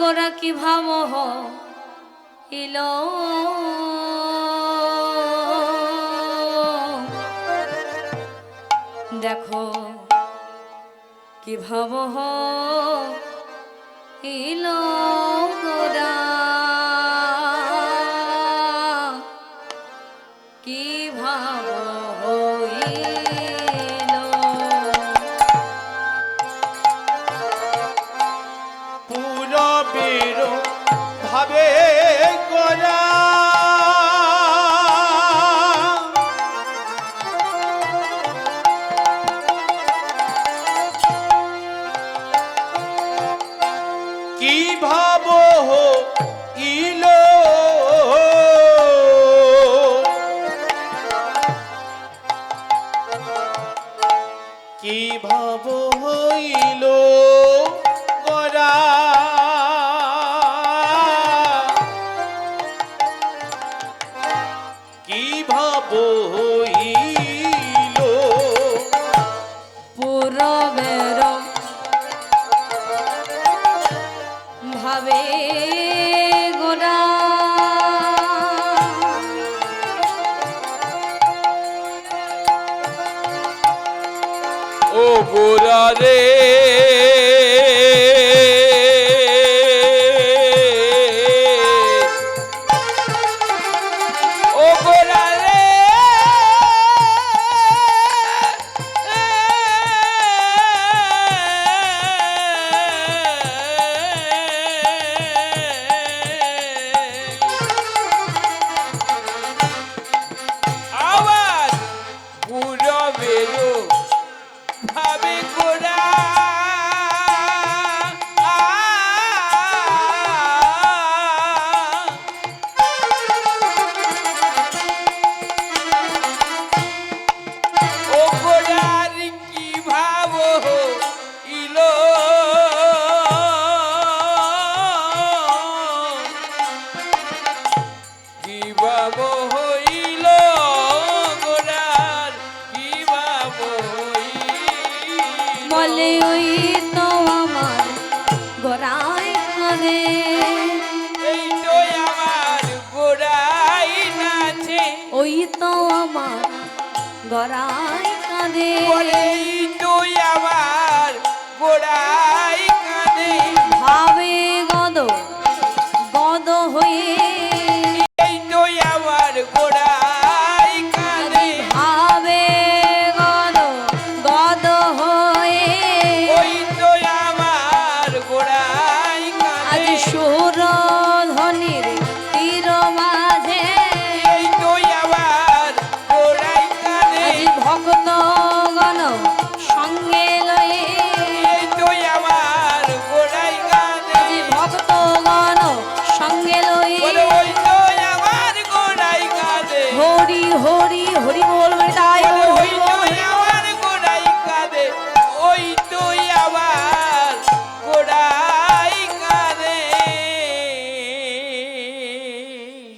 গোরা কি ভাব ইল দেখো কি ভাব ইল গোরা? ও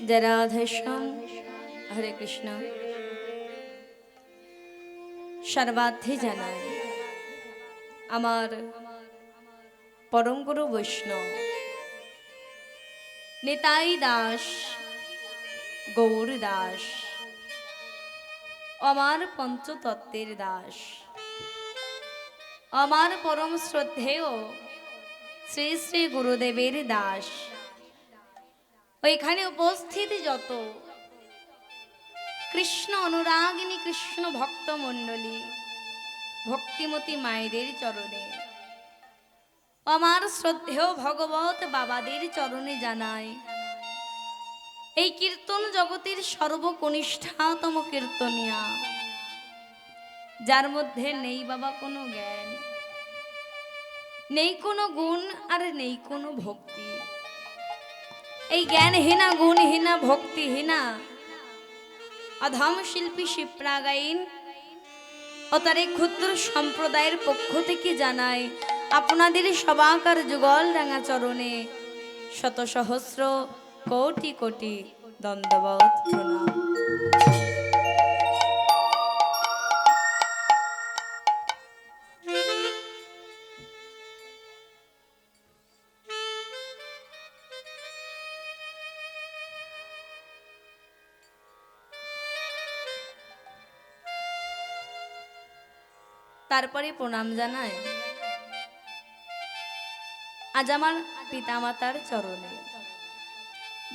জয় হরে কৃষ্ণ সর্বার্থে জানাই আমার পরম গুরু বৈষ্ণব নিতাই দাস গৌর দাস আমার পঞ্চতত্ত্বের দাস আমার পরম শ্রদ্ধেয় শ্রী শ্রী গুরুদেবের দাস ওইখানে উপস্থিত যত। কৃষ্ণ অনুরাগিনী, কৃষ্ণ ভক্ত মণ্ডলী, ভক্তিমতী মায়েদের চরণে। আমার শ্রদ্ধেয় ভগবত বাবাদের চরণে জানায় এই কীর্তন জগতের সর্বকনিষ্ঠাতম কীর্তনিয়া। যার মধ্যে নেই বাবা কোনো জ্ঞান, নেই কোনো গুণ আর নেই কোনো ভক্তি। এই জ্ঞানহীনা গুণহীনা ভক্তিহীনা অধম শিল্পী শিপ্রা গাইন ও তার এই ক্ষুদ্র সম্প্রদায়ের পক্ষ থেকে জানায় আপনাদের সবাকার যুগল রাঙা চরণে শত সহস্র কোটি কোটি দণ্ডবত প্রণাম। তারপরে প্রণাম জানাই আজ আমার পিতামাতার চরণে।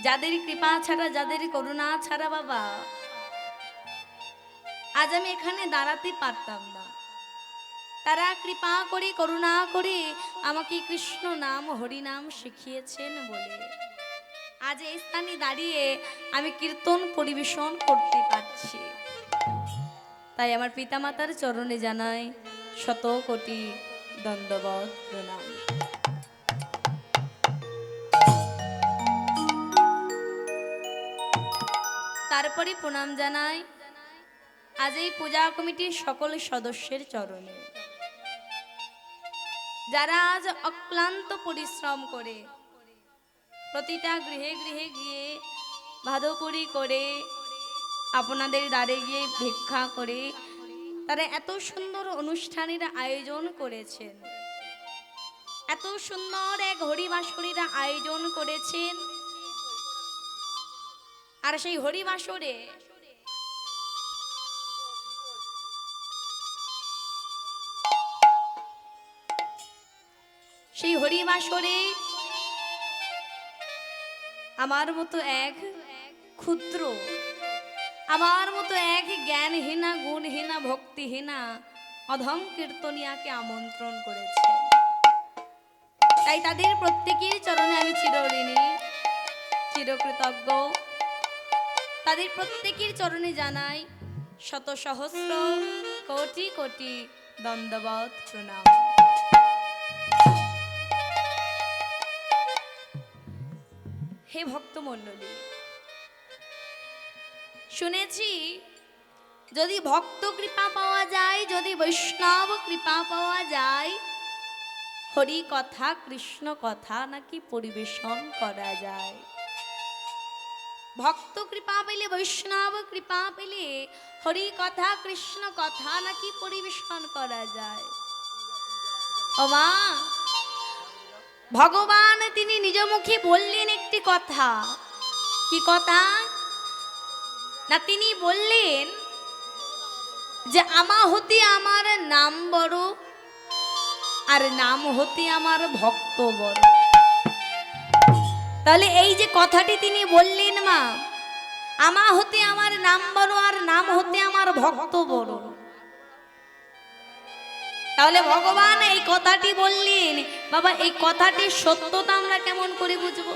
যাদের কৃপা ছাড়া, যাদের করুণা ছাড়া বাবা, আজ আমি এখানে দাঁড়াতে পারতাম না। তারা কৃপা করে, করুণা করে আমাকে কৃষ্ণ নাম, হরি নাম শিখিয়েছেন বলে। আজ এই স্থানে দাঁড়িয়ে আমি কীর্তন পরিবেশন করতে পারছি। তাই আমার পিতামাতার চরণে জানাই শত কোটি দণ্ডবত প্রণাম তারপরে প্রণাম জানাই আজ এই পূজা কমিটির সকল সদস্যের চরণে। যারা আজ অক্লান্ত পরিশ্রম করে প্রতিটা গৃহে গৃহে গিয়ে ভাদপুরি করে আপনাদের দ্বারে গিয়ে ভিক্ষা করে তারা এত সুন্দর অনুষ্ঠানের আয়োজন করেছেন। এত সুন্দর এক হরিবাসরীরা আয়োজন করেছেন। আর সেই হরিবাসরে সেই হরিবাসরে আমার মতো এক ক্ষুদ্র আমার মতো এক জ্ঞানহীনা, গুণহীনা, ভক্তিহীনা অধম কীর্তনিয়াকে আমন্ত্রণ করেছে। তাই তাদের প্রত্যেকের চরণে আমি চিরঋণী, চিরকৃতজ্ঞ। তাদের প্রত্যেকের চরণে জানাই শত সহস্র কোটি কোটি দণ্ডবত প্রণাম। হে ভক্তমণ্ডলী শুনেছি, যদি ভক্ত কৃপা পাওয়া যায়, যদি বৈষ্ণব কৃপা পাওয়া যায়, হরি কথা, কৃষ্ণ কথা নাকি পরিবেশন করা যায়? ভক্ত কৃপা পেলে, বৈষ্ণব কৃপা পেলে, হরি কথা, কৃষ্ণ কথা নাকি পরিবেশন করা যায়? ও মা, ভগবান তিনি নিজ মুখে বললেন একটি কথা। কি কথা? না, তিনি বললেন যে আমা হতে আমার নাম বড় আর নাম হতে আমার ভক্ত বড়। তাহলে এই যে কথাটি তিনি বললেন, মা আমা হতে আমার নাম বড় আর নাম হতে আমার ভক্ত বড়। তাহলে ভগবান এই কথাটি বললেন। বাবা, এই কথাটির সত্যতা আমরা কেমন করে বুঝব?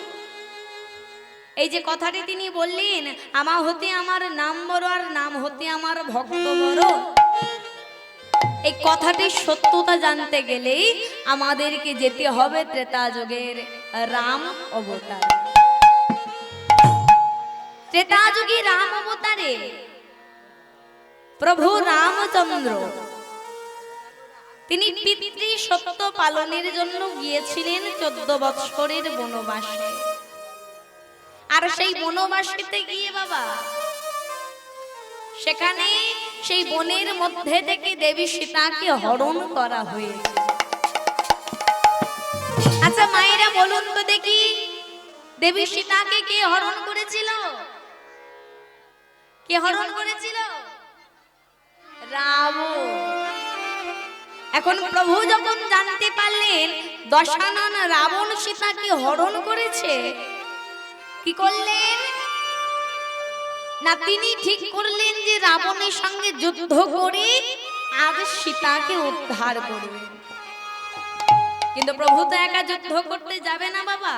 এই যে কথাটি তিনি বললেন, আমা হতে আমার নাম বড় আর নাম হতে আমার ভক্ত বড়। এই কথাটির সত্যতা জানতে গেলেই আমাদেরকে যেতে হবে ত্রেতা যুগের রাম অবতার। ত্রেতা যুগে রাম অবতারে। প্রভু রামচন্দ্র। তিনি পিতৃ সত্য পালনের জন্য গিয়েছিলেন চোদ্দ বৎসরের বনবাসে। আর সেই বনবাসীতে গিয়ে বাবা। সেখানে সেই বনের মধ্যে থেকে দেবী সীতাকে হরণ করা হয়েছে। আচ্ছা মায়েরা, বলুন তো দেখি, দেবী সীতাকে কে হরণ করেছিল? কে হরণ করেছিল? রাবণ এখন প্রভু যখন জানতে পারলেন দশানন রাবণ সীতাকে হরণ করেছে কি করলেন? না, তিনি ঠিক করলেন যে রাবণের সঙ্গে যুদ্ধ করে আজ সীতাকে উদ্ধার করবেন কিন্তু প্রভু তো একা যুদ্ধ করতে যাবে না বাবা।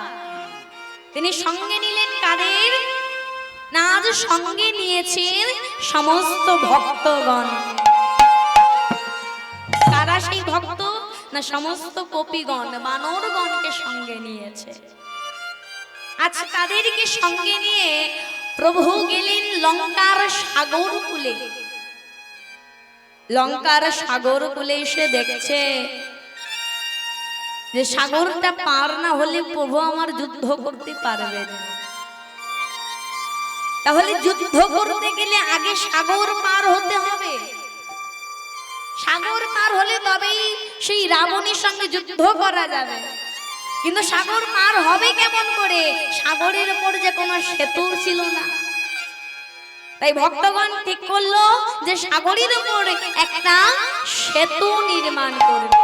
তিনি সঙ্গে নিলেন কাদের? না, আজ সঙ্গে নিয়েছেন সমস্ত ভক্তগণ। কারা সেই ভক্ত? না, সমস্ত কপিগণ, বানরগণকে সঙ্গে নিয়েছে। আচ্ছা তাদেরকে সঙ্গে নিয়ে প্রভু গেলেন লঙ্কার সাগর কুলে। লঙ্কার সাগর কুলে এসে দেখছে যে সাগরটা পার না হলে প্রভু আমার যুদ্ধ করতে পারবে তাহলে যুদ্ধ করতে গেলে আগে সাগর পার হতে হবে। সাগর পার হলে তবেই সেই রাবণের সঙ্গে যুদ্ধ করা যাবে। কিন্তু সাগর পার হবে কেমন করে? সাগরের উপর যে কোনো সেতু ছিল না। তাই ভক্তগণ ঠিক করল যে সাগরের উপর একটা সেতু নির্মাণ করবে।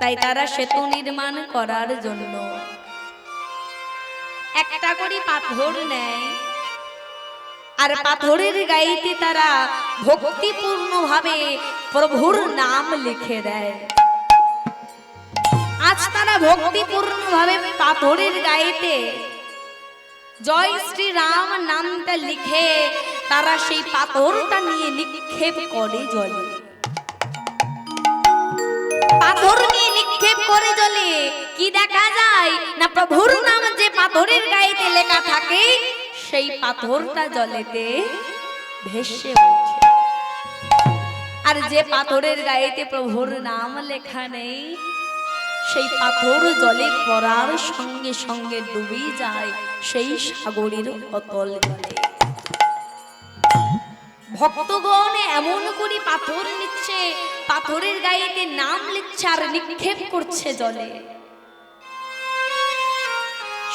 তাই তারা সেতু নির্মাণ করার জন্য একটা করে পাথর নেয়। আর পাথরের গায়েতে তারা ভক্তিপূর্ণ ভাবে প্রভুর নাম লিখে দেয়। আজ তারা ভক্তিপূর্ণ ভাবে পাথরের গায়েতে। জয় শ্রী রাম নামটা লিখে তারা সেই পাথরটা নিয়ে নিক্ষেপ করে জলে। পাথর নিয়ে নিক্ষেপ করে জলে, কি দেখা যায়? না প্রভুর নাম যে পাথরের গায়েতে লেখা থাকে, সেই পাথরটা জলেতে ভেসে ওঠে। আর যে পাথরের গায়েতে প্রভুর নাম লেখা নেই সেই পাথর জলে পড়ার সঙ্গে সঙ্গে ডুবে যায়, সেই সাগরের অতল জলে। ভক্তগণ এমন করে পাথর নিচ্ছে, পাথরের গায়েতে নাম লিখছে আর নিক্ষেপ করছে জলে।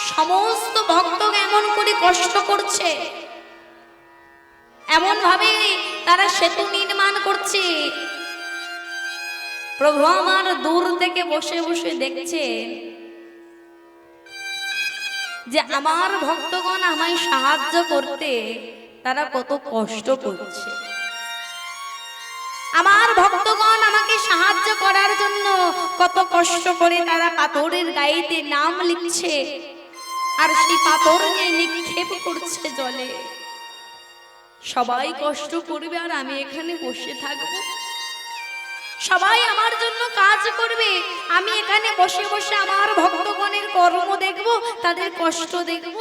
সমস্ত ভক্ত এমন করে কষ্ট করছে। এমন ভাবে তারা সেতু নির্মাণ করছে প্রভু আমার দূর থেকে বসে বসে দেখছে যে আমার ভক্তগণ আমায় সাহায্য করতে তারা কত কষ্ট করছে। আমার ভক্তগণ আমাকে সাহায্য করার জন্য কত কষ্ট করে তারা পাথরের গায়েতে নাম লিখছে আর সেই পাথর নিক্ষেপ করছে জলে। সবাই কষ্ট করবে আর আমি এখানে বসে থাকব। সবাই আমার জন্য কাজ করবে। আমি এখানে বসে বসে আমার ভক্তগণের কর্ম দেখব, তাদের কষ্ট দেখব।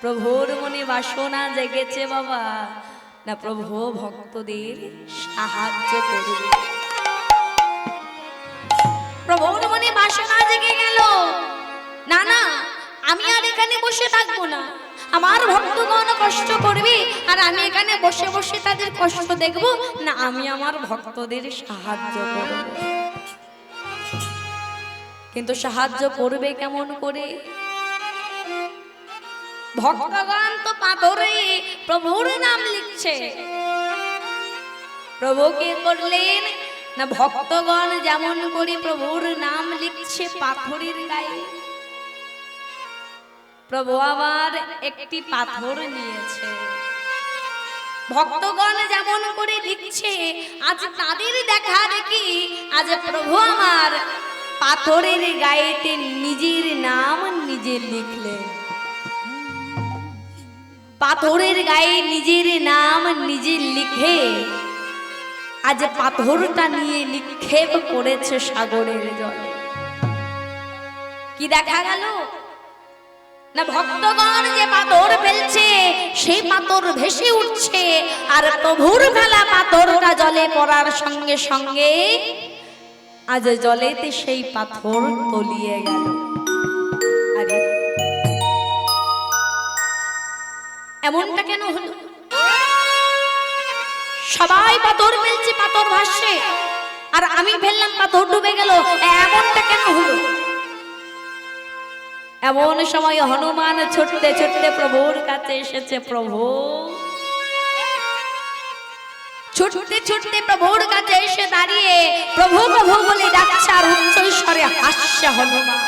প্রভুর মনে বাসনা জেগেছে বাবা। না, প্রভু ভক্তদের সাহায্য করবে। প্রভুর মনে বাসনা জেগে গেল। না না, আমি আর এখানে বসে থাকব না। আমার ভক্তগণ কষ্ট করবে, আর আমি এখানে বসে বসে তাদের কষ্ট দেখব, না আমি আমার ভক্তদের সাহায্য করব। কিন্তু সাহায্য করবে কেমন করে? ভক্তগণ তো পাথরে প্রভুর নাম লিখছে। প্রভু কি করলেন? না ভক্তগণ যেমন করে প্রভুর নাম লিখছে পাথরের গায়ে। প্রভু আবার একটি পাথর নিয়েছে। ভক্তগণ যেমন করে লিখছে, আজ তাদের দেখা দেখি, আজ প্রভু আমার পাথরের গায়েতে নিজের নাম নিজে লিখলেন। পাথরের গায়ে নিজের নাম নিজে লিখে, আজ পাথরটা নিয়ে নিক্ষেপ করেছে সাগরের জলে। কি দেখা গেল? না ভক্তগণ যে পাথর ফেলছে সেই পাথর ভেসে উঠছে। আর প্রভুর ফেলা পাথরটা জলে পড়ার সঙ্গে সঙ্গে আজ জলেতে সেই পাথর তলিয়ে গেল। এমনটা কেন হলো? সবাই পাথর ফেলছে, পাথর ভাসছে। আর আমি ফেললাম, পাথর ডুবে গেল। এমনটা কেন হলো? এমন সময় হনুমান ছুটতে ছুটতে প্রভুর কাছে এসেছে প্রভু। ছুটতে ছুটতে প্রভুর কাছে এসে দাঁড়িয়ে প্রভু প্রভু বলে ডাকছে আর উচ্চ স্বরে হাস্য হনুমান।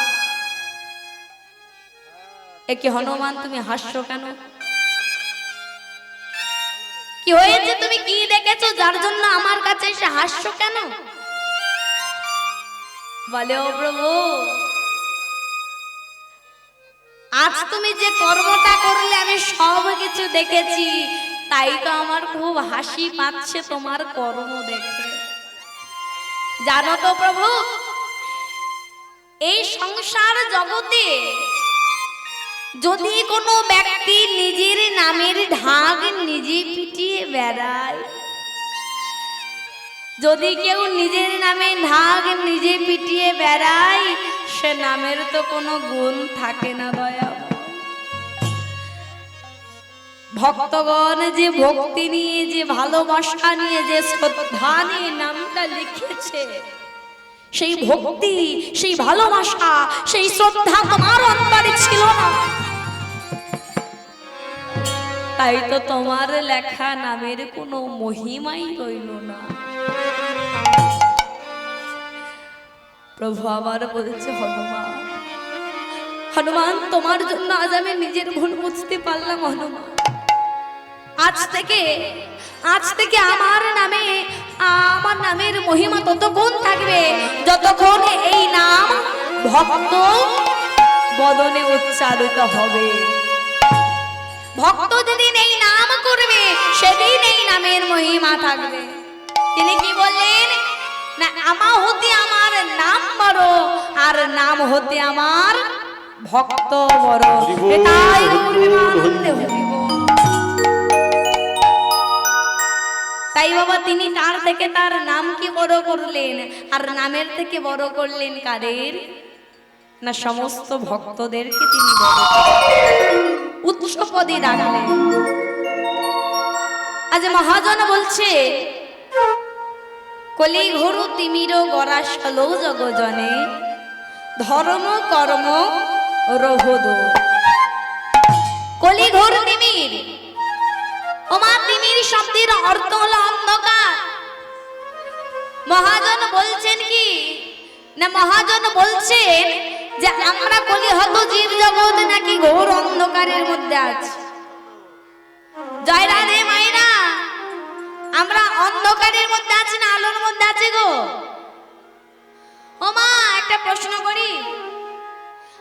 একে হনুমান তুমি হাস্য কেন? কি হয়েছে? তুমি কি দেখেছ? যার জন্য আমার কাছে এসে হাস্য কেন? বলে ও প্রভু আজ তুমি যে কর্মটা করলে, আমি সব কিছু দেখেছি। তাই তো আমার খুব হাসি পাচ্ছে তোমার কর্ম দেখে। জানো তো প্রভু, এই সংসার জগতে যদি কোনো ব্যক্তি নিজের নামের ঢাক নিজে পিটিয়ে বেড়ায়, যদি কেউ নিজের নামে ঢাক নিজে পিটিয়ে বেড়ায়, সে নামের তো কোনো গুণ থাকে না দয়া। ভক্তগণ যে ভক্তি নিয়ে, যে ভালোবাসা নিয়ে, যে শ্রদ্ধা নিয়ে নামটা লিখেছে, সেই ভক্তি, সেই ভালোবাসা, সেই শ্রদ্ধা তোমার অন্তরে ছিল না। তাই তো তোমার লেখা নামের কোনো মহিমাই রইল না। প্রভু আবার বলছে, হনুমান হনুমান, তোমার জন্য আজ আমি নিজের ভুল বুঝতে পারলাম, হনুমান। আজ থেকে আজ থেকে আমার নামে আমার নামের মহিমা ততক্ষণ থাকবে যতক্ষণ এই নাম ভক্ত বদনে উচ্চারিত হবে। ভক্ত যেদিন এই নাম করবে সেদিন এই নামের মহিমা থাকবে। তিনি কি বললেন? না আমা হতে আমার নাম বড় আর নাম হতে আমার ভক্ত বড়। এটাই তাই বাবা, তিনি তার থেকে তার নাম কি বড় করলেন? আর নামের থেকে বড় করলেন কাদের? না, সমস্ত ভক্তদেরকে তিনি। উচ্চ পদে রাখলেন আজ মহাজন বলছে কলি ঘোরু তিমির গড়া সলো জগজনে, ধর্ম কর্ম রহদ। কলি ঘোর তিমির ওমা তিমির শব্দের অর্থ হলো অন্ধকার। মহাজন বলছেন কি? না, মহাজন বলছেন যে আমরা কলি হত জীব জগৎ নাকি ঘোর অন্ধকারের মধ্যে আছি। জয় রাধে মাইরা আমরা অন্ধকারের মধ্যে আছি না আলোর মধ্যে আছি গো? ওমা, একটা প্রশ্ন করি।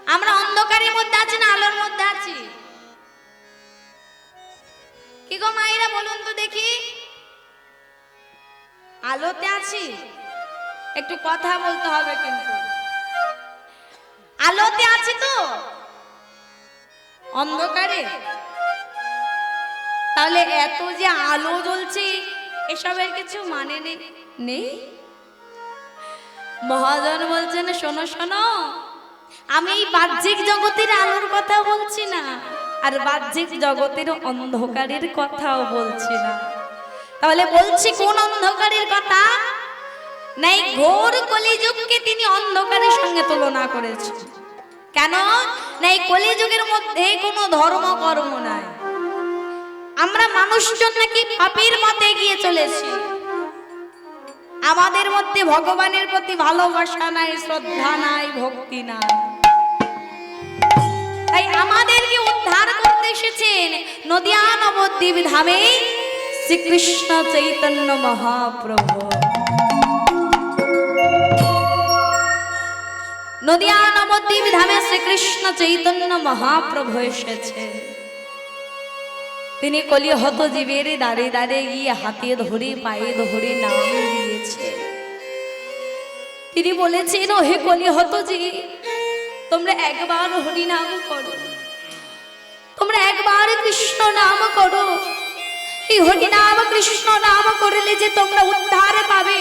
আমরা অন্ধকারের মধ্যে আছি না আলোর মধ্যে আছি? কি গো মাইরা বলুন তো দেখি? আলোতে আছি। একটু কথা বলতে হবে কিন্তু। আলোতে আছি তো? অন্ধকারে? তাহলে এত যে আলো জ্বলছে, এসবের কিছু মানে নেই। নেই? মহাজন বলছেন, শোনো শোনো, আমি এই বাহ্যিক জগতের আলোর কথা বলছি না। আর বাহ্যিক জগতের অন্ধকারের কথাও বলছি না। তাহলে বলছি কোন অন্ধকারের কথা? নাই ঘোর কলিযুগকে তিনি অন্ধকারের সঙ্গে তুলনা করেছেন। কেন? নাই কলিযুগের মধ্যে কোনো ধর্ম কর্ম নাই। আমরা মানুষজন নাকি পাপের পথে এগিয়ে চলেছি। আমাদের মধ্যে ভগবানের প্রতি ভালোবাসা নাই, শ্রদ্ধা নাই, ভক্তি নাই। তাই আমাদেরকে উদ্ধার করতে এসেছেন নদিয়া নবদ্বীপ ধামে শ্রীকৃষ্ণ চৈতন্য মহাপ্রভু। নদিয়া নবদ্বীপ ধামে শ্রীকৃষ্ণ চৈতন্য মহাপ্রভু এসেছে তিনি কলিহত জীবের দাঁড়ে দাঁড়ে গিয়ে হাতে ধরে, পায়ে ধরে নাম দিয়েছে তিনি বলেছেন ও হে কলিহত জীব তোমরা একবার হরি নাম করো। তোমরা একবার কৃষ্ণ নাম করো। এই হরি নাম কৃষ্ণ নাম করলে যে তোমরা উদ্ধার পাবে।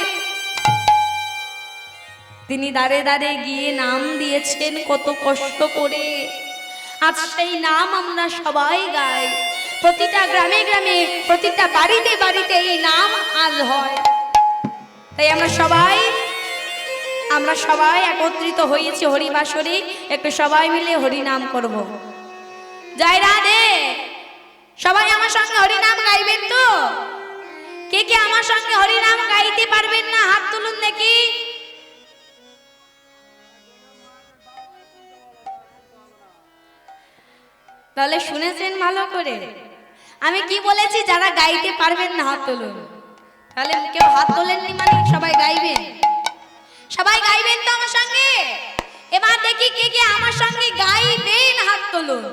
তিনি দাঁড়ে দাঁড়ে গিয়ে নাম দিয়েছেন, কত কষ্ট করে। আজ সেই নাম আমরা সবাই গাই। প্রতিটা গ্রামে গ্রামে, প্রতিটা বাড়িতে বাড়িতে এই নাম আজ হয়। তাই আমরা সবাই আমরা সবাই একত্রিত হয়েছি হরিবাসরে। একটু সবাই মিলে হরি নাম করব। জয় রাধে! সবাই আমার সঙ্গে হরি নাম গাইবেন তো? কে কে আমার সঙ্গে হরি নাম গাইতে পারবেন না? হাত তুলুন দেখি। তাহলে শুনেছেন ভালো করে? আমি কি বলেছি? যারা গাইতে পারবেন না, হাত তুলুন। তাহলে কেউ হাত তোলেননি মানে সবাই গাইবেন? সবাই গাইবেন তো আমার সঙ্গে? এবার দেখি কে কে আমার সঙ্গে গাইবেন হাত তুলুন।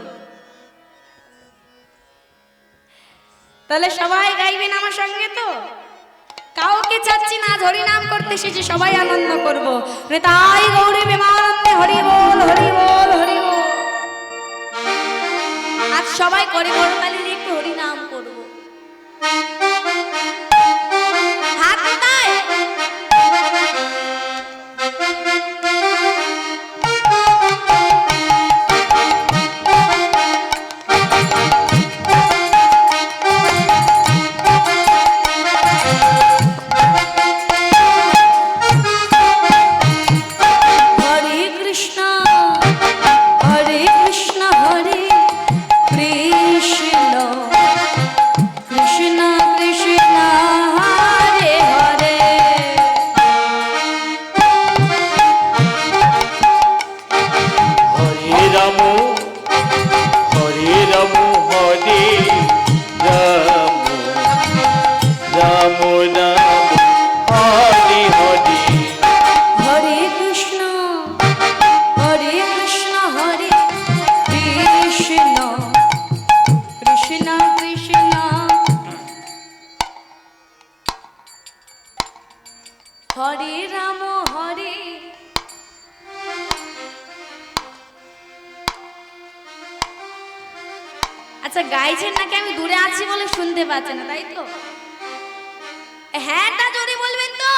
তাহলে সবাই গাইবেন আমার সঙ্গে তো? কাউকে চাচ্ছি না হরি নাম করতে এসেছি সবাই আনন্দ করব। তাই গৌরী বিমানন্দে হরি বল হরি বল হরি বল। আজ সবাই করে করতালি হরে রাম, হরে। আচ্ছা গাইছেন নাকি? আমি দূরে আছি বলে শুনতে পাচ্ছে না, তাই তো? হ্যাঁটা জোরে বলবেন তো।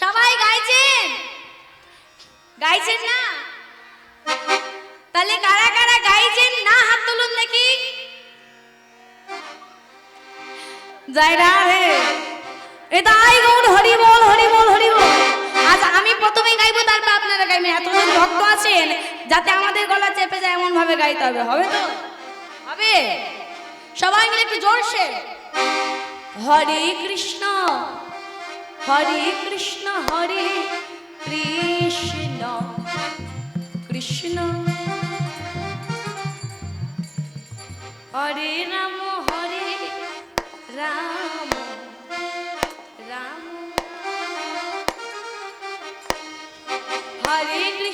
সবাই গাইছেন? গাইছেন না? তাহলে কারা কারা গাইছেন? না, হাত তুলুন নাকি যাই রে এটাই গৌর হরি বল হরি বল হরি বল। আজ আমি প্রথমে গাইবো, তারপর আপনারা গাইবেন। এতজন ভক্ত আছেন, যাতে আমাদের গলা চেপে যায় এমন ভাবে গাইতে হবে। হবে তো? হবে? সবাই মিলে একটু জোরসে। হরে কৃষ্ণ হরে কৃষ্ণ হরে কৃষ্ণ কৃষ্ণ। হরে রাম।